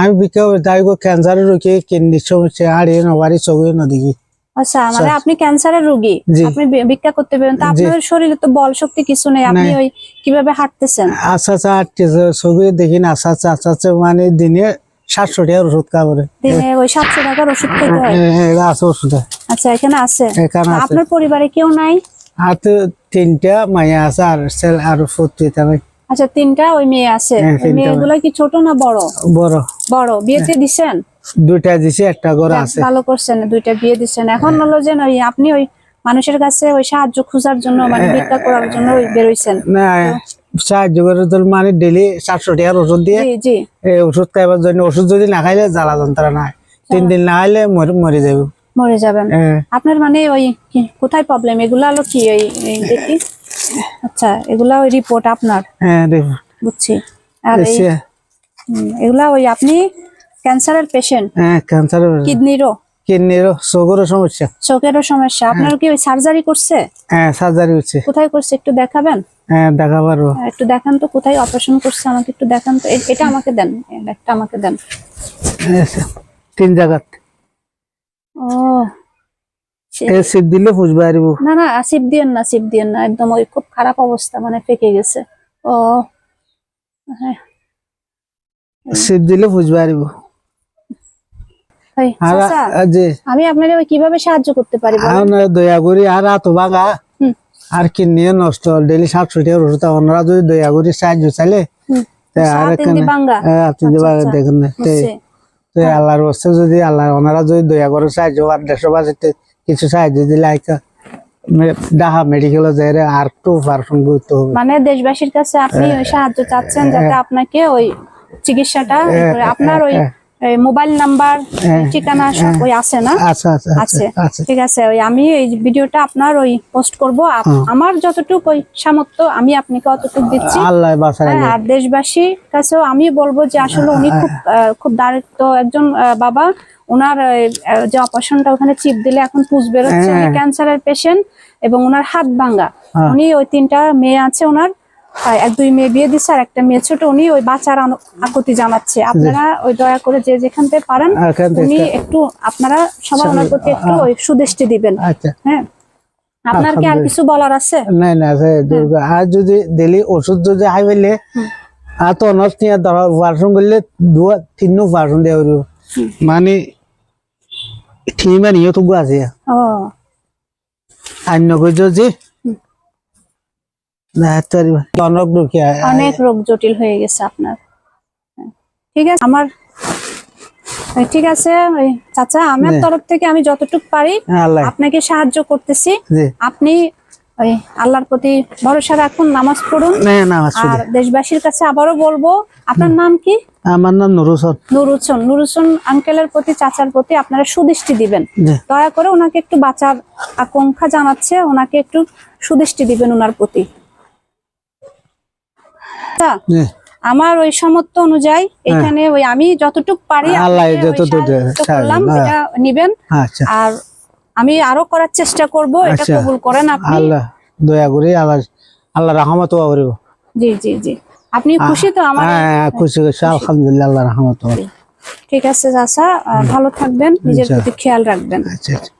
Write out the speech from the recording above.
আমি দায়িত্ব ক্যান্সারের রোগী কিডনি সমস্যা আড়ি নবারি আচ্ছা মানে আপনি ক্যান্সারের রোগী? আপনি ভিক্ষা করতে পারেন তা আপনার শরীরে তো বল শক্তি কিছু নেই আপনি ওই কীভাবে হাঁটতেছেন? আচ্ছা আচ্ছা ছবি দেখি না আচ্ছা আচ্ছা আচ্ছা আচ্ছা মানে দিনে সাতশো টাকার ওষুধ খাবারে দিনে ওই সাতশো টাকার ওষুধ খেতে হয় এটা আছে ওষুধ। আচ্ছা এখানে আছে? আপনার পরিবারে কেউ নাই? আর তো তিনটা মায়া আছে আর সেল আর ফুটি আচ্ছা তিনটা ওই মেয়ে আছে। হ্যাঁ, মেয়েগুলো কি ছোট না বড়? বড়। বড়। বিয়েতে দিছেন? দুইটা দিছে একটা ঘর আছে। ভালো করছেন দুইটা বিয়ে দিচ্ছেন এখন হলো যে ওই আপনি ওই মানুষের কাছে ওই সাহায্য খোঁজার জন্য মানে ভিক্ষা করার জন্য ওই বেরোইছেন। না সাহায্য মানে ডেলি সাতশো টাকার ওষুধ দিয়ে এই ওষুধ খাইবার জন্য ওষুধ যদি না খাইলে জ্বালা যন্ত্রণা তিন দিন না খাইলে মরে মরে যাবে মরে যাবেন। হ্যাঁ। আপনার মানে ওই কোথায় প্রবলেম এগুলা হলো কি ওই দেখি। আচ্ছা এগুলা ওই রিপোর্ট আপনার? হ্যাঁ বুঝছি। আর এই এগুলা ওই আপনি ক্যান্সারের পেশেন্ট হ্যাঁ ক্যান্সার কিডনিরও? কিডনির সুগারের সমস্যা। চোখেরও সমস্যা। আপনার কি ওই সার্জারি করছে? হ্যাঁ সার্জারি হচ্ছে কোথায় করছে একটু দেখাবেন? হ্যাঁ দেখা পারব একটু দেখান তো কোথায় অপারেশন করছে আমাকে একটু দেখান তো। এটা আমাকে দেন একটা আমাকে দেন। তিন জায়গাত। ও এ সিট দিলে বুঝতে পারব না না সিপ দিয়েন না সিপ দিয়েন না। একদম ওই খুব খারাপ অবস্থা মানে ফেকে গেছে। ও হ্যাঁ। সিট দিলে এই, যে আমি আপনাকে কীভাবে সাহায্য করতে পারি? দয়া করি আর হুম, আর কিডনি নষ্ট ডেলি সাতশো টাকার ওষুধ ওনারা যদি দয়া করি সাহায্য চাইলে আচ্ছা, আচ্ছা। দেখেন আল্লাহর বস্তে যদি আল্লাহ ওনারা যদি দয়া করে সাহায্য আর দেশবাসীতে কিছু সাহায্য দিলে আইকা ডাহা মেডিকেল যাই রে আর একটু পারফর্ম করতে হবে। মানে দেশবাসীর কাছে আপনি ওই সাহায্য চাচ্ছেন যাতে আপনাকে ওই চিকিৎসাটা আপনার ওই মোবাইল নাম্বার ঠিকানা সব ওই আছে না? আছে ঠিক আছে ওই আমি এই ভিডিওটা আপনার ওই পোস্ট করব। আমার যতটুকু ওই সামর্থ্য আমি আপনাকে অতটুকু দিচ্ছি। আল্লাহ হ্যাঁ, আর দেশবাসীর কাছেও আমি বলব যে আসলে উনি খুব খুব দারিদ্র একজন বাবা। ওনার যে অপারেশনটা ওখানে চিপ দিলে এখন পুষ বেরোচ্ছে ক্যান্সারের পেশেন্ট এবং ওনার হাত ভাঙ্গা। হ্যাঁ। উনি ওই তিনটা মেয়ে আছে ওনার। এক দুই মেয়ে বিয়ে দিচ্ছে আর একটা মেয়ে ছোট। উনি ওই বাচ্চার আকুতি জানাচ্ছে। আপনারা ওই দয়া করে যে যেখান থেকে পারেন উনি একটু আপনারা সবাই ওনার প্রতি একটু ওই সুদৃষ্টি দিবেন। আচ্ছা। হ্যাঁ। আপনার কি আর কিছু বলার আছে? না না দুর্গা। আর যদি দিলি ওষুধ যদি আই বললে আর তো অনার্স নিয়ে ধরা পার্সন করলে দু তিন দেওয়া মানে ঠিক মানে ইয়ে তো আছে। ও। অন্য কিছু যে অনেক রোগ জটিল হয়ে গেছে আপনার। হ্যাঁ। ঠিক আছে আমার ঠিক আছে চাচা আমার তরফ থেকে আমি যতটুকু পারি আপনাকে সাহায্য করতেছি। আপনি আল্লাহর প্রতি ভরসা রাখুন নামাজ পড়ুন। আর দেশবাসীর কাছে আবারও বলব আপনার নাম কি? আমার নাম নুরুসন। নুরুচন নুরুচন আঙ্কেলের প্রতি চাচার প্রতি আপনারা সুদৃষ্টি দিবেন। দয়া করে ওনাকে একটু বাঁচার আকাঙ্ক্ষা জানাচ্ছে ওনাকে একটু সুদৃষ্টি দিবেন ওনার প্রতি। আমার ওই সামর্থ্য অনুযায়ী এখানে ওই আমি যতটুকু পারি আল্লাহ যতটুকু করলাম হ্যাঁ। এটা নিবেন। আচ্ছা। আর আমি আরও করার চেষ্টা করব এটা আচ্ছা। কবুল করেন আপনি। আল্লাহ দয়া করি আল্লাহ আল্লাহ রহমত করিব। জি জি জি। আপনি খুশি তো আমার হ্যাঁ খুশি খুশি। আলহামদুলিল্লাহ আল্লাহ রহমত ঠিক আছে চাচা ভালো থাকবেন নিজের প্রতি খেয়াল রাখবেন। আচ্ছা আচ্ছা।